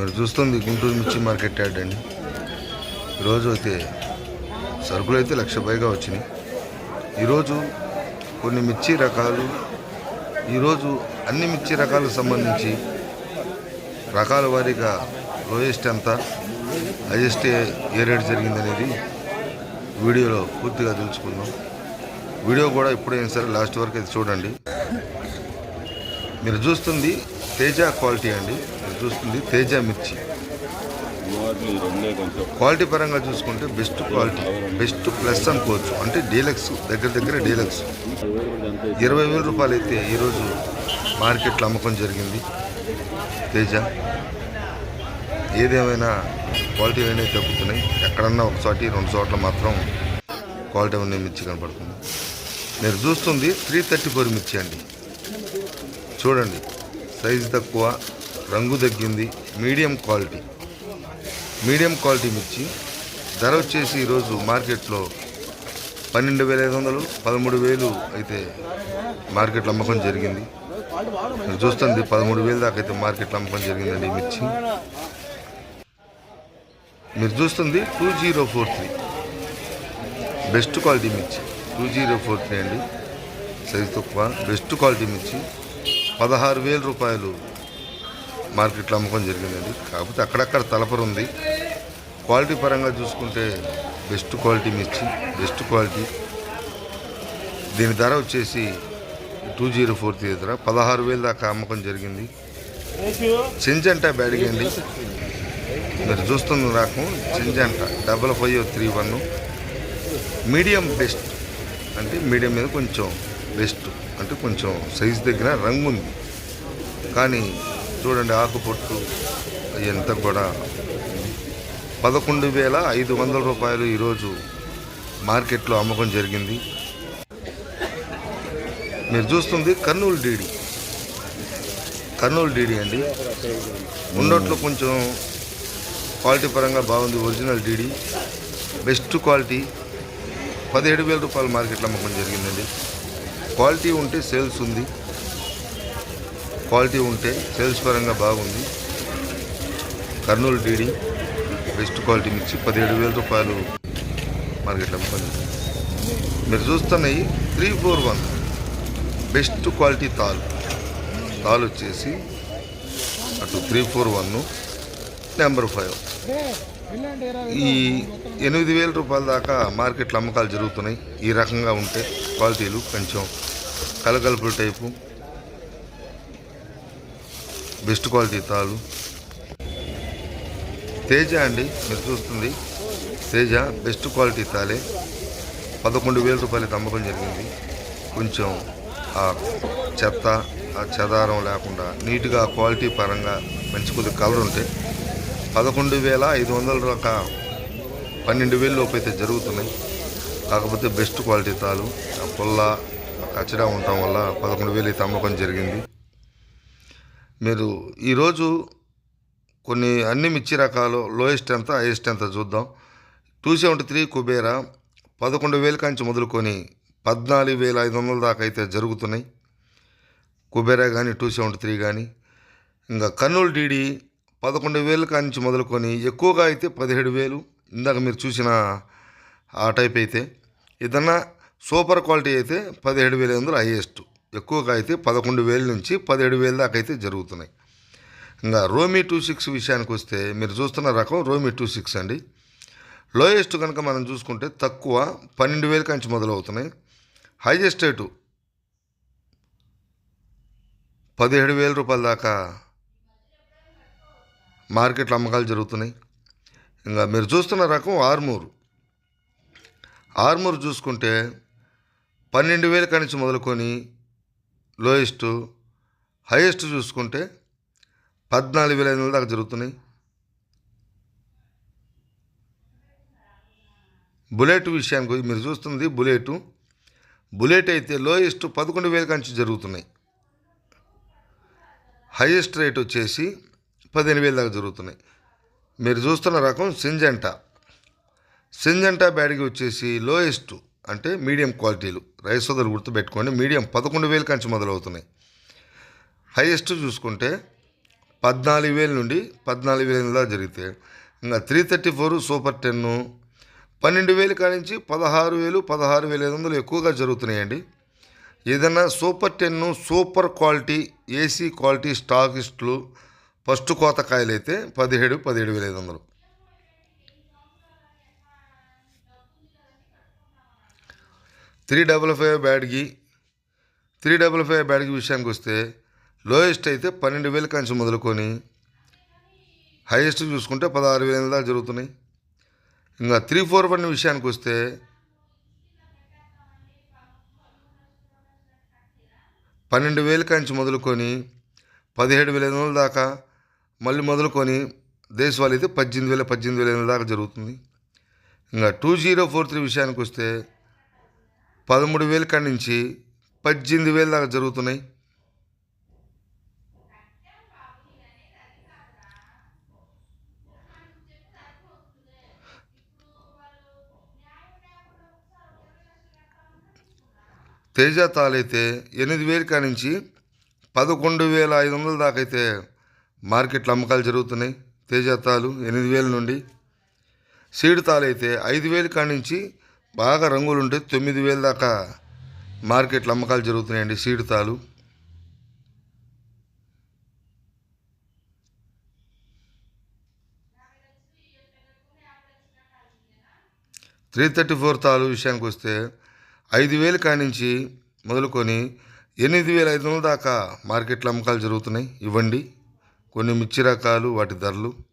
మీరు చూస్తుంది గుంటూరు మిర్చి మార్కెట్ యార్డ్ అండి. ఈరోజు అయితే సరుకులు అయితే లక్ష పైగా వచ్చినాయి. ఈరోజు కొన్ని మిర్చి రకాలు ఈరోజు అన్ని మిర్చి రకాలకు సంబంధించి రకాల వారీగా లోయెస్ట్ ఎంత హైయెస్ట్ ఏ రేట్ జరిగిందనేది వీడియోలో పూర్తిగా తెలుసుకుందాం. వీడియో కూడా ఎప్పుడైనా సరే లాస్ట్ వరకు అయితే చూడండి. మీరు చూస్తుంది తేజ క్వాలిటీ అండి. చూస్తుంది. తేజ మిర్చి. క్వాలిటీ పరంగా చూసుకుంటే బెస్ట్ క్వాలిటీ బెస్ట్ ప్లస్ అనుకోవచ్చు అంటే డీలక్స్ దగ్గర దగ్గర డీలక్స్. ఇరవై వేల రూపాయలు అయితే ఈరోజు మార్కెట్లో అమ్మకం జరిగింది. తేజ ఏదేమైనా క్వాలిటీ అనేవి తగ్గుతున్నాయి ఎక్కడన్నా ఒక చోటి రెండు చోట్ల మాత్రం క్వాలిటీ ఉన్న మిర్చి కనపడుతుంది. మీరు చూస్తుంది త్రీ థర్టీ ఫోర్ మిర్చి అండి. చూడండి సైజ్ తక్కువ. రంగు తగ్గింది మీడియం క్వాలిటీ. మీడియం క్వాలిటీ మిర్చి ధర వచ్చేసి ఈరోజు మార్కెట్లో పన్నెండు వేల ఐదు వందలు పదమూడు వేలు అయితే మార్కెట్లో అమ్మకం జరిగింది. మీరు చూస్తుంది పదమూడు వేలు దాకా అయితే మార్కెట్లో అమ్మకం జరిగిందండి ఈ మిర్చి. మీరు చూస్తుంది two zero four three. Best quality మిర్చి టూ జీరో ఫోర్ త్రీ అండి. సైజు తక్కువ బెస్ట్ క్వాలిటీ మిర్చి పదహారు వేల రూపాయలు మార్కెట్లో అమ్మకం జరిగిందండి. కాకపోతే అక్కడక్కడ తలపర ఉంది. క్వాలిటీ పరంగా చూసుకుంటే బెస్ట్ క్వాలిటీ మిర్చి బెస్ట్ క్వాలిటీ. దీని ధర వచ్చేసి టూ జీరో ఫోర్ త్రీ ధర. పదహారు వేల దాకా అమ్మకం జరిగింది. చింజంట బ్యాడిగండి మీరు చూస్తున్న రకం Syngenta. Double five three one. Medium best. అంటే మీడియం మీద కొంచెం బెస్ట్. అంటే కొంచెం సైజ్ దగ్గర రంగు ఉంది. కానీ చూడండి ఆకుపొట్టు ఎంత కూడా. పదకొండు వేల ఐదు వందల రూపాయలు ఈరోజు మార్కెట్లో అమ్మకం జరిగింది. మీరు చూస్తుంది కర్నూలు డీడీ. కర్నూలు డీడీ అండి. ఉన్నట్లు కొంచెం క్వాలిటీ పరంగా బాగుంది ఒరిజినల్ డీడీ. Best quality. పదిహేడు వేల రూపాయల మార్కెట్లో అమ్మకం జరిగిందండి. క్వాలిటీ ఉంటే సేల్స్ ఉంది. క్వాలిటీ ఉంటే సేల్స్ పరంగా బాగుంది. కర్నూలు డీడీ బెస్ట్ క్వాలిటీ మిర్చి పదిహేడు వేల రూపాయలు మార్కెట్లో అమ్మకం మీరు చూస్తున్నాయి three four one. Best quality తాల్. తాల్ వచ్చేసి అటు three four one number five. ఈ ఎనిమిది వేల రూపాయల దాకా మార్కెట్లో అమ్మకాలు జరుగుతున్నాయి. ఈ రకంగా ఉంటే క్వాలిటీలు కొంచెం కలగలుపుల టైపు బెస్ట్ క్వాలిటీ తాలు తేజ అండి మీరు చూస్తుంది. తేజ బెస్ట్ క్వాలిటీ తాలే. పదకొండు వేల రూపాయలకి అమ్మకం జరిగింది. కొంచెం ఆ చెత్త ఆ చెదారం లేకుండా నీట్గా క్వాలిటీ పరంగా మంచి కొద్ది కలర్ ఉంటే పదకొండు వేల ఐదు వందల రక పన్నెండు వేల లోపు అయితే జరుగుతున్నాయి. కాకపోతే బెస్ట్ క్వాలిటీ తాలు ఆ పుల్ల కచ్చడా ఉండటం వల్ల పదకొండు వేలు అయితే అమ్మకం జరిగింది. మీరు ఈరోజు కొన్ని అన్ని మిర్చి రకాలు లోయెస్ట్ ఎంత హైయెస్ట్ ఎంత చూద్దాం. టూ సెవెంటీ త్రీ కుబేరా పదకొండు వేల కాంచి మొదలుకొని పద్నాలుగు వేల ఐదు వందల దాకా అయితే జరుగుతున్నాయి. కుబేరా కానీ టూ సెవెంటీ త్రీ కానీ ఇంకా కర్నూలు డీడీ పదకొండు వేల కాంచి మొదలుకొని ఎక్కువగా అయితే పదిహేడు వేలు. ఇందాక మీరు చూసిన ఆ టైప్ అయితే. ఏదన్నా సూపర్ క్వాలిటీ అయితే పదిహేడు వేల ఐదు వందలు హైయెస్ట్ ఎక్కువగా అయితే పదకొండు వేల నుంచి పదిహేడు వేల దాకా అయితే జరుగుతున్నాయి. ఇంకా రోమీ టూ సిక్స్ విషయానికి వస్తే మీరు చూస్తున్న రకం రోమీ టూ సిక్స్ అండి. లోయెస్ట్ కనుక మనం చూసుకుంటే తక్కువ పన్నెండు వేల కంచి మొదలవుతున్నాయి. హైయెస్ట్ రేటు పదిహేడు వేల రూపాయల దాకా మార్కెట్లో అమ్మకాలు జరుగుతున్నాయి. ఇంకా మీరు చూస్తున్న రకం ఆర్మూర్. ఆర్మూర్ చూసుకుంటే పన్నెండు వేల కనిచి మొదలుకొని లోయెస్ట్ హైయెస్ట్ చూసుకుంటే పద్నాలుగు వేల ఐదు వందల దాకా జరుగుతున్నాయి. బుల్లెట్ విషయానికి మీరు చూస్తుంది బుల్లెట్. బుల్లెట్ అయితే లోయెస్ట్ పదకొండు వేల కంచి జరుగుతున్నాయి. హైయెస్ట్ రేట్ వచ్చేసి పదిహేను వేల దాకా జరుగుతున్నాయి. మీరు చూస్తున్న రకం సింజంటా. సింజంటా బ్యాటరీ వచ్చేసి లోయెస్ట్ అంటే మీడియం క్వాలిటీలు. రైస్ సోదరు గుర్తుపెట్టుకోండి మీడియం పదకొండు వేల కంచి మొదలవుతున్నాయి. హైయెస్ట్ చూసుకుంటే పద్నాలుగు వేల నుండి పద్నాలుగు వేల దాకా జరుగుతాయి ఇంకా three thirty four super ten పన్నెండు వేలు కానించి పదహారు వేలు పదహారు వేల ఐదు వందలు ఎక్కువగా జరుగుతున్నాయండి. ఏదైనా super ten super quality AC quality స్టాకిస్టులు first కోత కాయలు అయితే పదిహేడు పదిహేడు వేల ఐదు వందలు. త్రీ డబల్ ఫైవ్ బ్యాడ్కి త్రీ డబల్ ఫైవ్ బ్యాడ్కి విషయానికి వస్తే లోయెస్ట్ అయితే పన్నెండు వేల కంచి మొదలుకొని హైయెస్ట్ చూసుకుంటే పదహారు వేల దాకా జరుగుతున్నాయి. ఇంకా త్రీ ఫోర్ వన్ విషయానికి వస్తే పన్నెండు వేల కంచి మొదలుకొని పదిహేడు వేల ఎనిమిది వందల దాకా మళ్ళీ మొదలుకొని దేశవాళీ అయితే పద్దెనిమిది వేల పద్దెనిమిది వేల ఎనిమిది దాకా జరుగుతుంది. ఇంకా టూ జీరో ఫోర్ త్రీ విషయానికి వస్తే పదమూడు వేల కాడి నుంచి పద్దెనిమిది వేలు దాకా జరుగుతున్నాయి. తేజ తాలైతే ఎనిమిది వేల కాడి నుంచి పదకొండు వేల ఐదు వందల దాకా అయితే మార్కెట్లో అమ్మకాలు జరుగుతున్నాయి. తేజ తాలు ఎనిమిది వేల నుండి సీడ్ తాలైతే ఐదు వేలు కాడి నుంచి బాగా రంగులు ఉంటే తొమ్మిది వేల దాకా మార్కెట్లో అమ్మకాలు జరుగుతున్నాయండి సీడతాలు త్రీ థర్టీ ఫోర్ తాలు విషయానికి వస్తే ఐదు వేలు కానించి మొదలుకొని ఎనిమిది వేల ఐదు వందల దాకా మార్కెట్లో అమ్మకాలు జరుగుతున్నాయి. ఇవ్వండి. కొన్ని మిర్చి రకాలు వాటి ధరలు.